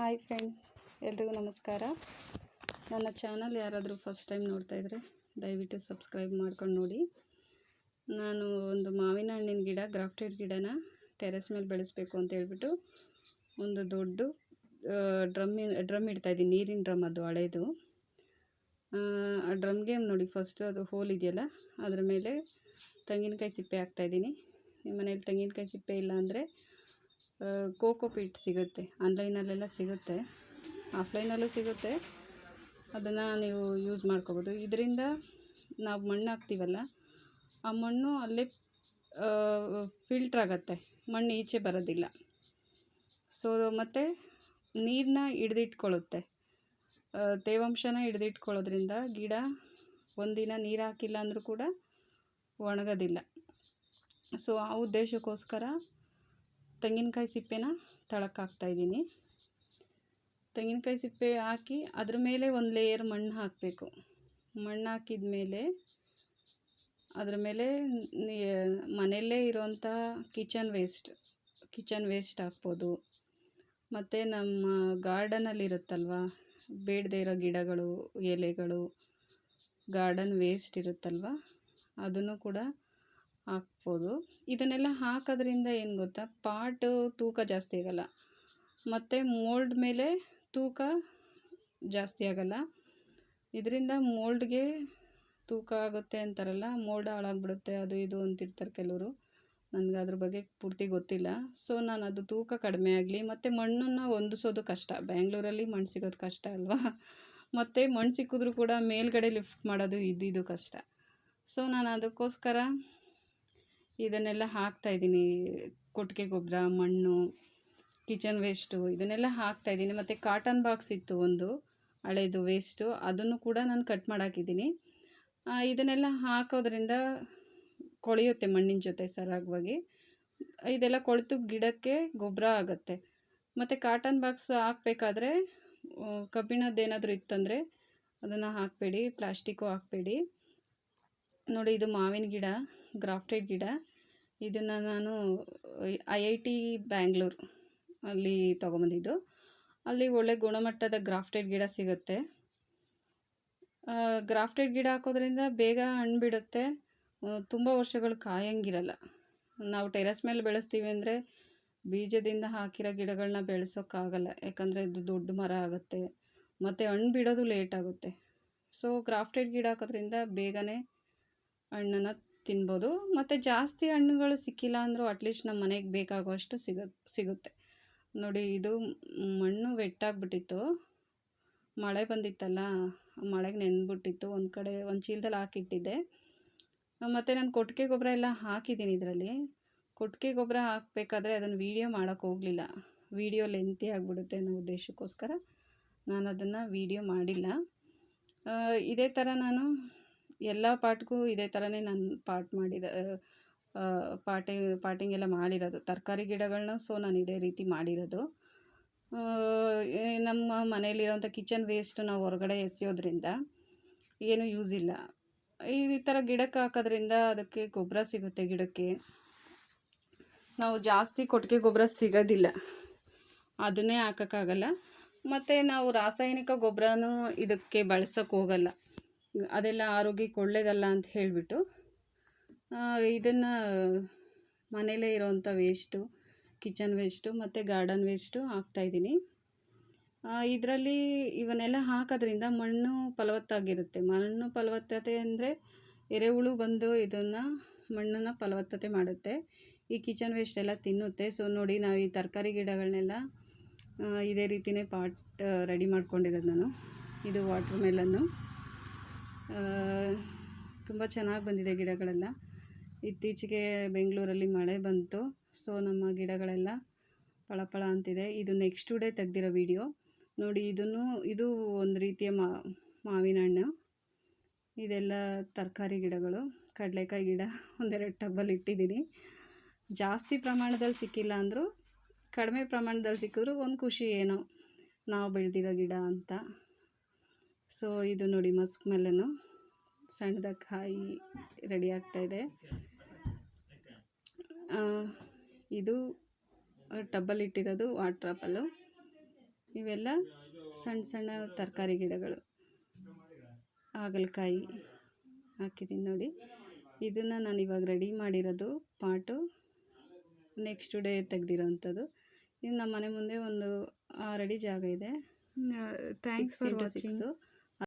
Hi friends, ಎಲ್ರಿಗೂ ನಮಸ್ಕಾರ. ನನ್ನ ಚಾನಲ್ ಯಾರಾದರೂ ಫಸ್ಟ್ ಟೈಮ್ ನೋಡ್ತಾ ಇದ್ದರೆ ದಯವಿಟ್ಟು ಸಬ್ಸ್ಕ್ರೈಬ್ ಮಾಡ್ಕೊಂಡು ನೋಡಿ. ನಾನು ಒಂದು ಮಾವಿನ ಹಣ್ಣಿನ ಗಿಡ, ಗ್ರಾಫ್ಟೆಡ್ ಗಿಡನ ಟೆರೆಸ್ ಮೇಲೆ ಬೆಳೆಸಬೇಕು ಅಂತ ಹೇಳ್ಬಿಟ್ಟು ಒಂದು ದೊಡ್ಡ ಡ್ರಮ್ಮಿನ ಡ್ರಮ್ ಇಡ್ತಾ ಇದ್ದೀನಿ. ನೀರಿನ ಡ್ರಮ್ ಅದು, ಹಳೇದು. ಆ ಡ್ರಮ್ಗೆ ನೋಡಿ, ಫಸ್ಟು ಅದು ಹೋಲ್ ಇದೆಯಲ್ಲ, ಅದರ ಮೇಲೆ ತೆಂಗಿನಕಾಯಿ ಸಿಪ್ಪೆ ಹಾಕ್ತಾಯಿದ್ದೀನಿ ನಿಮ್ಮ ಮನೇಲಿ ತೆಂಗಿನಕಾಯಿ ಸಿಪ್ಪೆ ಇಲ್ಲ ಅಂದರೆ ಕೋಕೋ ಪೀಟ್ ಸಿಗುತ್ತೆ. ಆನ್ಲೈನಲ್ಲೆಲ್ಲ ಸಿಗುತ್ತೆ. ಆಫ್ಲೈನಲ್ಲೂ ಸಿಗುತ್ತೆ. ಅದನ್ನು ನೀವು ಯೂಸ್ ಮಾಡ್ಕೋಬೋದು. ಇದರಿಂದ ನಾವು ಮಣ್ಣು ಹಾಕ್ತೀವಲ್ಲ ಆ ಮಣ್ಣು ಅಲ್ಲೇ ಫಿಲ್ಟ್ರ್ ಆಗುತ್ತೆ ಮಣ್ಣು ಈಚೆ ಬರೋದಿಲ್ಲ. ಸೊ, ಮತ್ತು ನೀರನ್ನ ಹಿಡ್ದಿಟ್ಕೊಳ್ಳುತ್ತೆ ತೇವಾಂಶನ ಹಿಡ್ದಿಟ್ಕೊಳ್ಳೋದ್ರಿಂದ ಗಿಡ ಒಂದಿನ ನೀರು ಹಾಕಿಲ್ಲ ಅಂದರೂ ಕೂಡ ಒಣಗೋದಿಲ್ಲ. ಸೊ, ಆ ಉದ್ದೇಶಕ್ಕೋಸ್ಕರ ತೆಂಗಿನಕಾಯಿ ಸಿಪ್ಪೆನ ತಳಕ್ಕೆ ಹಾಕ್ತಾಯಿದ್ದೀನಿ ತೆಂಗಿನಕಾಯಿ ಸಿಪ್ಪೆ ಹಾಕಿ ಅದ್ರ ಮೇಲೆ ಒಂದು ಲೇಯರ್ ಮಣ್ಣು ಹಾಕಬೇಕು. ಮಣ್ಣು ಹಾಕಿದ ಮೇಲೆ ಅದ್ರ ಮೇಲೆ ಮನೆಯಲ್ಲೇ ಇರೋಂಥ ಕಿಚನ್ ವೇಸ್ಟ್ ಕಿಚನ್ ವೇಸ್ಟ್ ಹಾಕ್ಬೋದು. ಮತ್ತು ನಮ್ಮ ಗಾರ್ಡನಲ್ಲಿರುತ್ತಲ್ವ ಬೇಡದೇ ಇರೋ ಗಿಡಗಳು, ಎಲೆಗಳು ಗಾರ್ಡನ್ ವೇಸ್ಟ್ ಇರುತ್ತಲ್ವ, ಅದನ್ನು ಕೂಡ ಹಾಕ್ಬೋದು. ಇದನ್ನೆಲ್ಲ ಹಾಕೋದ್ರಿಂದ ಏನು ಗೊತ್ತಾ? ಪಾಟು ತೂಕ ಜಾಸ್ತಿ ಆಗೋಲ್ಲ. ಮತ್ತು ಮೋಲ್ಡ್ ಮೇಲೆ ತೂಕ ಜಾಸ್ತಿ ಆಗೋಲ್ಲ. ಇದರಿಂದ ಮೋಲ್ಡ್ಗೆ ತೂಕ ಆಗುತ್ತೆ ಅಂತಾರಲ್ಲ, ಮೋಲ್ಡ್ ಹಾಳಾಗ್ಬಿಡುತ್ತೆ, ಅದು ಇದು ಅಂತಿರ್ತಾರೆ ಕೆಲವರು. ನನಗೆ ಅದ್ರ ಬಗ್ಗೆ ಪೂರ್ತಿ ಗೊತ್ತಿಲ್ಲ. ಸೊ ನಾನು ಅದು ತೂಕ ಕಡಿಮೆ ಆಗಲಿ, ಮತ್ತು ಮಣ್ಣನ್ನು ಹೊಂದಿಸೋದು ಕಷ್ಟ. ಬ್ಯಾಂಗ್ಳೂರಲ್ಲಿ ಮಣ್ಣು ಸಿಗೋದು ಕಷ್ಟ ಅಲ್ವಾ? ಮತ್ತು ಮಣ್ಣು ಸಿಕ್ಕಿದ್ರೂ ಕೂಡ ಮೇಲ್ಗಡೆ ಲಿಫ್ಟ್ ಮಾಡೋದು ಇದು ಇದು ಕಷ್ಟ. ಸೊ ನಾನು ಅದಕ್ಕೋಸ್ಕರ ಇದನ್ನೆಲ್ಲ ಹಾಕ್ತಾಯಿದ್ದೀನಿ ಕೊಟ್ಟಿಗೆ ಗೊಬ್ಬರ, ಮಣ್ಣು ಕಿಚನ್ ವೇಸ್ಟು ಇದನ್ನೆಲ್ಲ ಹಾಕ್ತಾಯಿದ್ದೀನಿ ಮತ್ತು ಕಾಟನ್ ಬಾಕ್ಸ್ ಇತ್ತು ಒಂದು, ಹಳೇದು ವೇಸ್ಟು ಅದನ್ನು ಕೂಡ ನಾನು ಕಟ್ ಮಾಡಾಕಿದ್ದೀನಿ. ಇದನ್ನೆಲ್ಲ ಹಾಕೋದ್ರಿಂದ ಕೊಳೆಯುತ್ತೆ ಮಣ್ಣಿನ ಜೊತೆ ಸರಾಗವಾಗಿ. ಇದೆಲ್ಲ ಕೊಳೆತು ಗಿಡಕ್ಕೆ ಗೊಬ್ಬರ ಆಗುತ್ತೆ. ಮತ್ತು ಕಾಟನ್ ಬಾಕ್ಸ್ ಹಾಕಬೇಕಾದ್ರೆ ಕಬ್ಬಿಣದ್ದೇನಾದರೂ ಇತ್ತಂದರೆ ಅದನ್ನು ಹಾಕಬೇಡಿ ಪ್ಲಾಸ್ಟಿಕ್ಕು ಹಾಕಬೇಡಿ. ನೋಡಿ, ಇದು ಮಾವಿನ ಗಿಡ ಗ್ರಾಫ್ಟೆಡ್ ಗಿಡ. ಇದನ್ನು ನಾನು ಐ ಐ ಟಿ ಬ್ಯಾಂಗ್ಳೂರು ಅಲ್ಲಿ ತೊಗೊಂಬಂದಿದ್ದು. ಅಲ್ಲಿ ಒಳ್ಳೆ ಗುಣಮಟ್ಟದ ಗ್ರಾಫ್ಟೆಡ್ ಗಿಡ ಸಿಗುತ್ತೆ. ಗ್ರಾಫ್ಟೆಡ್ ಗಿಡ ಹಾಕೋದ್ರಿಂದ ಬೇಗ ಹಣ್ಣು ಬಿಡುತ್ತೆ. ತುಂಬ ವರ್ಷಗಳು ಕಾಯಂಗಿರಲ್ಲ. ನಾವು ಟೆರೆಸ್ ಮೇಲೆ ಬೆಳೆಸ್ತೀವಿ ಅಂದರೆ ಬೀಜದಿಂದ ಹಾಕಿರೋ ಗಿಡಗಳನ್ನ ಬೆಳೆಸೋಕ್ಕಾಗಲ್ಲ. ಯಾಕಂದರೆ ಇದು ದೊಡ್ಡ ಮರ ಆಗುತ್ತೆ. ಮತ್ತು ಹಣ್ಣು ಬಿಡೋದು ಲೇಟ್ ಆಗುತ್ತೆ. ಸೊ, ಗ್ರಾಫ್ಟೆಡ್ ಗಿಡ ಹಾಕೋದ್ರಿಂದ ಬೇಗನೆ ಹಣ್ಣನ್ನು ತಿನ್ಬೋದು. ಮತ್ತು ಜಾಸ್ತಿ ಹಣ್ಣುಗಳು ಸಿಕ್ಕಿಲ್ಲ ಅಂದರೂ ಅಟ್ಲೀಸ್ಟ್ ನಮ್ಮ ಮನೆಗೆ ಬೇಕಾಗುವಷ್ಟು ಸಿಗ, ಸಿಗುತ್ತೆ. ನೋಡಿ, ಇದು ಮಣ್ಣು ವೆಟ್ಟಾಗ್ಬಿಟ್ಟಿತ್ತು. ಮಳೆ ಬಂದಿತ್ತಲ್ಲ ಮಳೆಗೆ ನೆಂದ್ಬಿಟ್ಟಿತ್ತು ಒಂದು ಕಡೆ, ಒಂದು ಚೀಲದಲ್ಲಿ ಹಾಕಿಟ್ಟಿದ್ದೆ. ಮತ್ತು ನಾನು ಕೊಟ್ಟಿಗೆ ಗೊಬ್ಬರ ಎಲ್ಲ ಹಾಕಿದ್ದೀನಿ ಇದರಲ್ಲಿ. ಕೊಟ್ಟಿಗೆ ಗೊಬ್ಬರ ಹಾಕಬೇಕಾದ್ರೆ ಅದನ್ನು ವೀಡಿಯೋ ಮಾಡೋಕ್ಕೆ ಹೋಗಲಿಲ್ಲ. ವೀಡಿಯೋ ಲೆಂತಿ ಆಗಿಬಿಡುತ್ತೆ ಅನ್ನೋ ಉದ್ದೇಶಕ್ಕೋಸ್ಕರ ನಾನು ಅದನ್ನು ವೀಡಿಯೋ ಮಾಡಿಲ್ಲ. ಇದೇ ಥರ ನಾನು ಎಲ್ಲ ಪಾಟ್ಗೂ ಇದೇ ಥರನೇ ನಾನು ಪಾಟ್ ಮಾಡಿದ ಪಾಟಿ, ಪಾಟಿಂಗ್ ಎಲ್ಲ ಮಾಡಿರೋದು. ತರಕಾರಿ ಗಿಡಗಳನ್ನ ಸೊ ನಾನು ಇದೇ ರೀತಿ ಮಾಡಿರೋದು. ನಮ್ಮ ಮನೆಯಲ್ಲಿರೋಂಥ ಕಿಚನ್ ವೇಸ್ಟ್ ನಾವು ಹೊರಗಡೆ ಎಸೆಯೋದ್ರಿಂದ ಏನೂ ಯೂಸ್ ಇಲ್ಲ. ಈ ಥರ ಗಿಡಕ್ಕೆ ಹಾಕೋದ್ರಿಂದ ಅದಕ್ಕೆ ಗೊಬ್ಬರ ಸಿಗುತ್ತೆ ಗಿಡಕ್ಕೆ. ನಾವು ಜಾಸ್ತಿ ಕೊಟ್ಟಿಗೆ ಗೊಬ್ಬರ ಸಿಗೋದಿಲ್ಲ. ಅದನ್ನೇ ಹಾಕೋಕ್ಕಾಗಲ್ಲ. ಮತ್ತು ನಾವು ರಾಸಾಯನಿಕ ಗೊಬ್ಬರನೂ ಇದಕ್ಕೆ ಬಳಸೋಕ್ಕೆ ಹೋಗಲ್ಲ. ಅದೆಲ್ಲ ಆರೋಗ್ಯಕ್ಕೆ ಒಳ್ಳೆಯದಲ್ಲ ಅಂತ ಹೇಳಿಬಿಟ್ಟು ಇದನ್ನು ಮನೇಲೇ ಇರೋವಂಥ ವೇಸ್ಟು ಕಿಚನ್ ವೇಸ್ಟು ಮತ್ತು ಗಾರ್ಡನ್ ವೇಸ್ಟು ಹಾಕ್ತಾಯಿದ್ದೀನಿ ಇದರಲ್ಲಿ ಇವನ್ನೆಲ್ಲ ಹಾಕೋದ್ರಿಂದ ಮಣ್ಣು ಫಲವತ್ತಾಗಿರುತ್ತೆ. ಮಣ್ಣು ಫಲವತ್ತತೆ ಅಂದರೆ ಎರೆಹುಳು ಬಂದು ಇದನ್ನು ಮಣ್ಣನ್ನು ಫಲವತ್ತತೆ ಮಾಡುತ್ತೆ. ಈ ಕಿಚನ್ ವೇಸ್ಟ್ ಎಲ್ಲ ತಿನ್ನುತ್ತೆ. ಸೊ ನೋಡಿ ನಾವು ಈ ತರಕಾರಿ ಗಿಡಗಳನ್ನೆಲ್ಲ ಇದೇ ರೀತಿಯೇ ಪಾಟ್ ರೆಡಿ ಮಾಡ್ಕೊಂಡಿರೋದು ನಾನು. ಇದು ವಾಟ್ರ್ ಮೆಲನ್ನು ತುಂಬ ಚೆನ್ನಾಗಿ ಬಂದಿದೆ ಗಿಡಗಳೆಲ್ಲ. ಇತ್ತೀಚೆಗೆ ಬೆಂಗಳೂರಲ್ಲಿ ಮಳೆ ಬಂತು. ಸೊ, ನಮ್ಮ ಗಿಡಗಳೆಲ್ಲ ಪಳಪಳ ಅಂತಿದೆ. ಇದು ನೆಕ್ಸ್ಟ್ ಡೇ ತೆಗ್ದಿರೋ ವಿಡಿಯೋ ನೋಡಿ, ಇದನ್ನು, ಇದು ಒಂದು ರೀತಿಯ ಮಾವಿನ ಹಣ್ಣು. ಇದೆಲ್ಲ ತರಕಾರಿ ಗಿಡಗಳು. ಕಡಲೆಕಾಯಿ ಗಿಡ ಒಂದೆರಡು ಟಬ್ಬಲ್ಲಿ ಇಟ್ಟಿದ್ದೀನಿ. ಜಾಸ್ತಿ ಪ್ರಮಾಣದಲ್ಲಿ ಸಿಕ್ಕಿಲ್ಲ ಅಂದರೂ, ಕಡಿಮೆ ಪ್ರಮಾಣದಲ್ಲಿ ಸಿಕ್ಕಿದ್ರು ಒಂದು ಖುಷಿ ಏನೋ, ನಾವು ಬೆಳೆದಿರೋ ಗಿಡ ಅಂತ. ಸೊ ಇದು ನೋಡಿ ಮಸ್ಕ್ ಮೆಲನು ಸಣ್ಣದಾಗಿ ಕಾಯಿ ರೆಡಿ ಆಗ್ತಾಯಿದೆ ಇದು. ಟಬ್ಬಲ್ಲಿ ಇಟ್ಟಿರೋದು ವಾಟರ್ ಆಪಲ್ಲು ಇವೆಲ್ಲ ಸಣ್ಣ ಸಣ್ಣ ತರಕಾರಿ ಗಿಡಗಳು. ಹಾಗಲಕಾಯಿ ಹಾಕಿದ್ದೀನಿ ನೋಡಿ. ಇದನ್ನು ನಾನು ಇವಾಗ ರೆಡಿ ಮಾಡಿರೋದು ಪಾಟು. ನೆಕ್ಸ್ಟ್ ಡೇ ತೆಗ್ದಿರೋವಂಥದ್ದು ಇದು ನಮ್ಮ ಮನೆ ಮುಂದೆ ಒಂದು ಆರು ಅಡಿ ಜಾಗ ಇದೆ. Thanks for watching six